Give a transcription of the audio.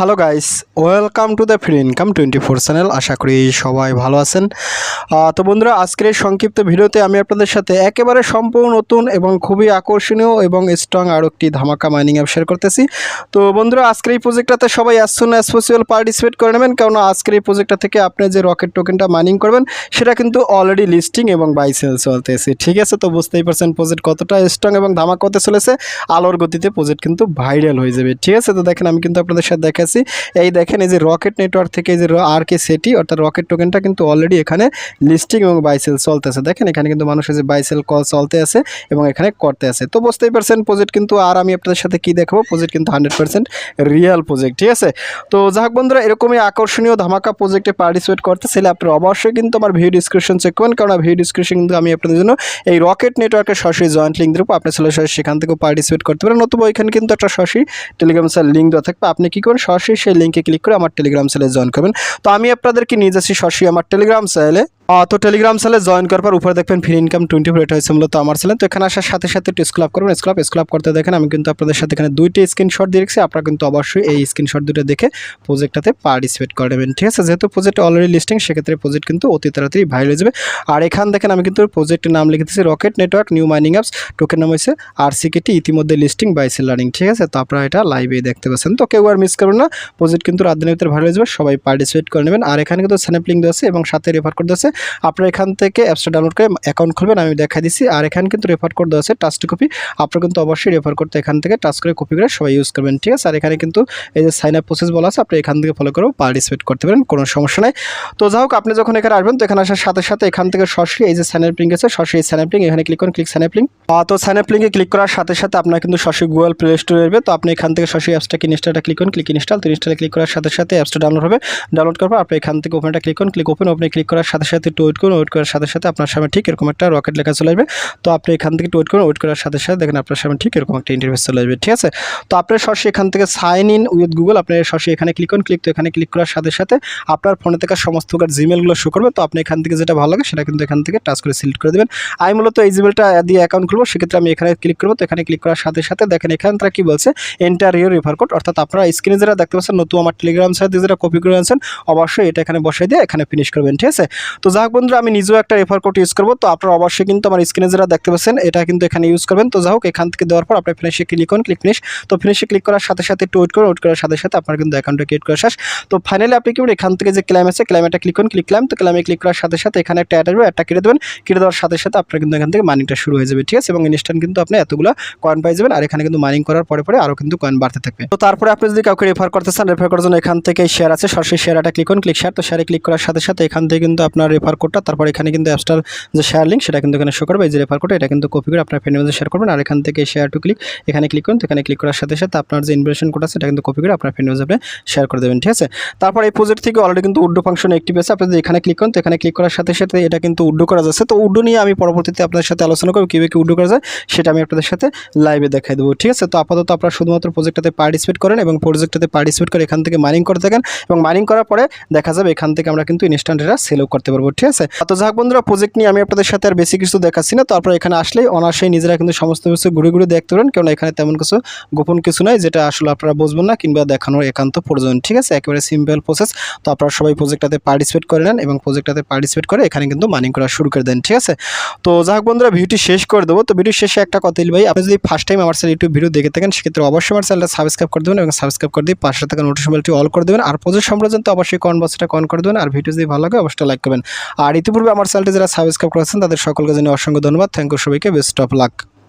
Hello guys welcome to the free income twenty four channel আশা করি সবাই ভালো আছেন। তো বন্ধুরা, আজকের এই সংক্ষিপ্ত ভিডিওতে আমি আপনাদের সাথে একেবারে সম্পূর্ণ নতুন এবং খুবই আকর্ষণীয় এবং স্ট্রং আরও একটি ধামাকা মাইনিং অ্যাপ শেয়ার করতেছি। তো বন্ধুরা, আজকের এই প্রজেক্টটাতে সবাই as soon as possible participate করে নেবেন কারণ আজকের এই প্রজেক্টটা থেকে আপনি যে রকেট টোকেনটা মাইনিং করবেন, সেটা কিন্তু অলরেডি লিস্টিং এবং বাই সেল চলতেছে। ঠিক আছে, তো বুঝতেই পারছেন প্রজেক্ট কতটা স্ট্রং এবং ধামাকা হতে চলেছে। আলোর গতিতে প্রজেক্ট কিন্তু ভাইরাল হয়ে যাবে। ঠিক আছে, তো দেখেন, আমি কিন্তু আপনাদের সাথে দেখাচ্ছি। এই দেখেন, এই যে রকেট নেটওয়ার্ক থেকে যে আর কে সেটি অর্থাৎ রকেট টোকেনটা কিন্তু অলরেডি এখানে লিস্টিং এবং বাইসেল চলতেছে। দেখেন, এখানে কিন্তু মানুষের যে বাইসেল কল চলতে আছে এবং এখানে করতে আছে। তো বুঝতেই পারছেন প্রজেক্ট কিন্তু আর আমি আপনাদের সাথে কি দেখাবো? প্রজেক্ট কিন্তু হান্ড্রেড পার্সেন্ট রিয়েল প্রজেক্ট ঠিক আছে? তো যাক বন্ধুরা, এরকমই আকর্ষণীয় ধামাকা প্রজেক্টে পার্টিসিপেট করতে চাইলে আপনারা অবশ্যই কিন্তু আমার ভিডিও ডিসক্রিপশন চেক করবেন। কারণ ভিডিও ডিসক্রিপশন কিন্তু আমি আপনাদের জন্য এই রকেট নেটওয়ার্কের সরাসরি জয়েন্ট লিঙ্ক দেবো। আপনার ছেলে সেখান থেকেও পার্টিসিপেট করতে পারেন। নতুবা এখানে কিন্তু একটা সরাসরি টেলিগ্রাম স্যার লিঙ্ক দেওয়া থাকবে। আপনি কী করেন সেই লিঙ্কে ক্লিক করে আমার টেলিগ্রাম সেলে জয়েন করবেন। তো আমি আপনাদেরকে নিয়ে যাচ্ছি সরাসরি আমার টেলিগ্রাম সেলে তো টেলিগ্রাম সেলে জয়েন করার পর উপরে দেখবেন ফ্রি ইনকাম টোয়েন্টি ফোর এটা হয়েছে মূলত আমার চ্যানেল তো এখানে আসার সাথে সাথে একটু স্ক্লাব করবেন। স্ক্লাব স্ক্লাব করতে দেখেন আমি কিন্তু আপনাদের সাথে এখানে দুইটি স্ক্রিনশট দিয়ে রেখেছি। আপনারা কিন্তু অবশ্যই এই স্ক্রিনশট দুটো দেখে প্রজেক্টটাতে পার্টিসিপেট করে নেবেন। ঠিক আছে? যেহেতু প্রজেক্ট অলরেডি লিস্টিং সেক্ষেত্রে প্রজেক্ট কিন্তু অতি তাড়াতাড়ি ভাইরাল হয়ে যাবে। আর এখান দেখেন আমি কিন্তু প্রজেক্টের নাম লিখে দিচ্ছি rocket network new mining apps token নাম হয়েছে আর সিকেটি ইতিমধ্যে লিস্টিং বাই সেল লার্নিং ঠিক আছে? তো আপনারা এটা লাইভে দেখতে পাচ্ছেন। তো কেউ আর মিস করবেন না প্রজেক্ট কিন্তু রাত দিনের ভিতরে ভাইরাল হয়ে যাবে, সবাই পার্টিসিপেট করে নেবেন। আর এখানে কিন্তু স্ন্যাপলিং দেওয়া আছে এবং সাথে রেফার কোড দেওয়া আছে। আপনারা এখান থেকে অ্যাপসটা ডাউনলোড করে অ্যাকাউন্ট খুলবেন, আমি দেখাই দিচ্ছি। আর এখানে কিন্তু রেফার কোড দেওয়া আছে টাস্ট কপি আপনারা কিন্তু অবশ্যই রেফার করতে এখান থেকে টাচ করে কপি করে সবাই ইউজ করবেন, ঠিক আছে? আর এখানে কিন্তু এই যে সাইন আপ প্রসেস বলা আছে, আপনি এখান থেকে ফলো করেও পার্টিসিপেট করতে পারেন, কোনো সমস্যা নাই। তো যাই হোক, আপনি যখন এখানে আসবেন, তো এখানে আসার সাথে সাথে এখান থেকে সরাসরি এই যে স্যানেপ লিঙ্ক আছে, সরাসরি এই স্যানেপ লিঙ্ক এখানে ক্লিক করুন ক্লিক স্যানেপ লিঙ্ক তো স্যানেপ লিঙ্কে ক্লিক করার সাথে সাথে আপনার কিন্তু সরাসরি গুগল প্লে স্টোরে আসবে। তো আপনি এখান থেকে সরাসরি অ্যাপসটাকে ইনস্টলটা ক্লিক করুন ক্লিক ইনস্টল, তো ইনস্টলে ক্লিক করার সাথে সাথে অ্যাপসটা ডাউনলোড হবে। ডাউনলোড করার পর আপনি এখান থেকে ওপেনটা ক্লিক করুন। ক্লিক ওপেন ওপেনে ক্লিক করার সাথে সাথে একটু ওয়েট করুন। ওয়েট করার সাথে সাথে আপনার সামনে ঠিক এরকম একটা রকেট লেখা চলে আসবে। তো আপনি এখান থেকে ওয়েট করুন। ওয়েট করার সাথে সাথে দেখেন আপনার সামনে ঠিক এরকম একটা ইন্টারভিউ চলে আসবে। ঠিক আছে? তো আপনার সরাসরি এখান থেকে সাইন ইন উইথ গুগল আপনি সরাসরি এখানে ক্লিক করুন। ক্লিক তো এখানে ক্লিক করার সাথে সাথে আপনার ফোনে থেকে সমস্ত প্রকার জিমেলগুলো শো করবে। তো আপনি এখান থেকে যেটা ভালো লাগে সেটা কিন্তু এখান থেকে টাচ করে সিলেক্ট করে দেবেন। আমি মূলত এই জিমেলটা দিয়ে অ্যাকাউন্ট খুলবো। সেক্ষেত্রে আমি এখানে ক্লিক করব। তো এখানে ক্লিক করার সাথে সাথে দেখেন এখান তারা কি বলছে? এন্টার ইউর রেফার কোড অর্থাৎ আপনারা স্ক্রিনে যেটা দেখতে পাচ্ছেন নতুন আমার টেলিগ্রাম সাইট যেটা কপি করে আনছেন অবশ্যই এটা এখানে বসাই দিয়ে এখানে ফিনিশ করবেন, ঠিক আছে? তো যাক বন্ধুরা, আমি নিজেও একটা রেফার কোড ইউজ করব, তো আপনারা অবশ্যই কিন্তু আমার স্ক্রিনে যেটা দেখতে পাচ্ছেন, এটা কিন্তু এখানে ইউজ করবেন। তো যাই হোক, এখান থেকে দেওয়ার পর আপনি ফিনিশে ক্লিক করুন ক্লিক ফিনিশ তো ফিনিশে ক্লিক করার সাথে সাথে একটু ওয়েট করুন ওয়েট করার সাথে সাথে আপনার কিন্তু অ্যাকাউন্টটা ক্রিয়েট করা শেষ। তো ফাইনালি আপনি কি এখান থেকে যে ক্লাইম আছে ক্লাইমটা ক্লিক করুন ক্লিক ক্লাইম তো ক্লাইমে ক্লিক করার সাথে সাথে এখানে একটা অ্যাড আসবে একটা কেটে দেবেন। কেটে দেওয়ার সাথে সাথে আপনার কিন্তু এখান থেকে মানিংটা শুরু হয়ে যাবে, ঠিক আছে? এবং ইনস্ট্যান্ট কিন্তু আপনি এতগুলো কয়েন পাই যাবেন, আর এখানে কিন্তু মাইনিং করার পরে পরে আরও কিন্তু কয়েন বাড়তে থাকবে। তো তারপরে আপনি যদি কাউকে রেফার করতে চান রেফার করার জন্য এখান থেকে শেয়ার আছে। সরাসরি শেয়ারটা ক্লিক করুন ক্লিক শেয়ার তো শেয়ারে ক্লিক করার সাথে সাথে এখান থেকে কিন্তু আপনার রেফার কোডটা তারপর এখানে কিন্তু অ্যাপসটার যে শেয়ার লিঙ্ক সেটা কিন্তু এখানে শো করবে। এই যে রেফার কোড এটা কিন্তু কপি করে আপনার ফ্রেন্ডের মধ্যে শেয়ার করবেন। আর এখান থেকে শেয়ার টু ক্লিক এখানে ক্লিক করুন, তো এখানে ক্লিক করার সাথে সাথে আপনার যে ইনভেশন কোড আছে, সেটা কিন্তু কপি করে আপনার ফ্রেন্ডের মধ্যে শেয়ার করে দেবেন, ঠিক আছে? তারপর এই প্রজেক্ট থেকে অলরেডি কিন্তু উড্ডো ফাংশন একটিভ আছে। আপনি যদি এখানে ক্লিক করুন, তো এখানে ক্লিক করার সাথে সাথে এটা কিন্তু উড্ডো করা যাচ্ছে। তো উড্ডো নিয়ে আমি পরবর্তীতে আপনাদের সাথে আলোচনা করব, কীভাবে কি উড্ডো করা যায়, সেটা আমি আপনাদের সাথে লাইভে দেখাই দেবো, ঠিক আছে? তো আপাতত আপনারা শুধুমাত্র প্রজেক্টটাতে পার্টিসিপেট করেন এবং প্রজেক্টটাতে পার্টিসিপেট করে এখান থেকে মাইনিং করে থাকেন এবং মাইনিং করার পরে দেখা যাবে এখান থেকে আমরা কিন্তু ইনস্ট্যান্ট এটা সেলও করতে পারব, ঠিক আছে? তো যাক বন্ধুরা প্রজেক্ট নিয়ে আমি আপনাদের সাথে আর বেশি কিছু দেখাচ্ছি না। তো আপনারা এখানে আসলেই অনার্সেই নিজেরা কিন্তু সমস্ত কিছু ঘুরে ঘুরে দেখতে পারেন। কারণ এখানে তেমন কিছু গোপন কিছু নাই যেটা আসলে আপনারা বুঝবেন না কিংবা দেখানোর একান্ত প্রয়োজন, ঠিক আছে? একেবারে সিম্পল প্রসেস তো আপনারা সবাই প্রজেক্টটাতে পার্টিসিপেট করে নেন এবং প্রজেক্টটাতে পার্টিসিপেট করে এখানে কিন্তু মাইনিং করা শুরু করে দেন, ঠিক আছে? তো যাক বন্ধুরা, ভিডিওটি শেষ করে দেবো। তো ভিডিও শেষে একটা কথা ভাই, আপনি যদি ফার্স্ট টাইম আমার চ্যানেল ইউটিউব ভিডিও দেখে থাকেন, সেক্ষেত্রে অবশ্যই আমার চ্যানেলটা সাবস্ক্রাইব করে দেবেন এবং সাবস্ক্রাইব করে দিয়ে পাশে থাকা নোটিশন বেলটি অল করে দেবেন। আর প্রজেক্ট সম্পর্কে তো অবশ্যই কমেন্ট বক্সটা কমেন্ট করে দেবেন। আর ভিডিও যদি ভালো লাগে, অবশ্যই লাইক করবেন। আর ইতিপূর্বে আমার চ্যানেলটি যারা সাবস্ক্রাইব করেছেন, তাদের সকলকে জন্য অসংখ্য ধন্যবাদ। থ্যাংক ইউ সবাইকে। Best of luck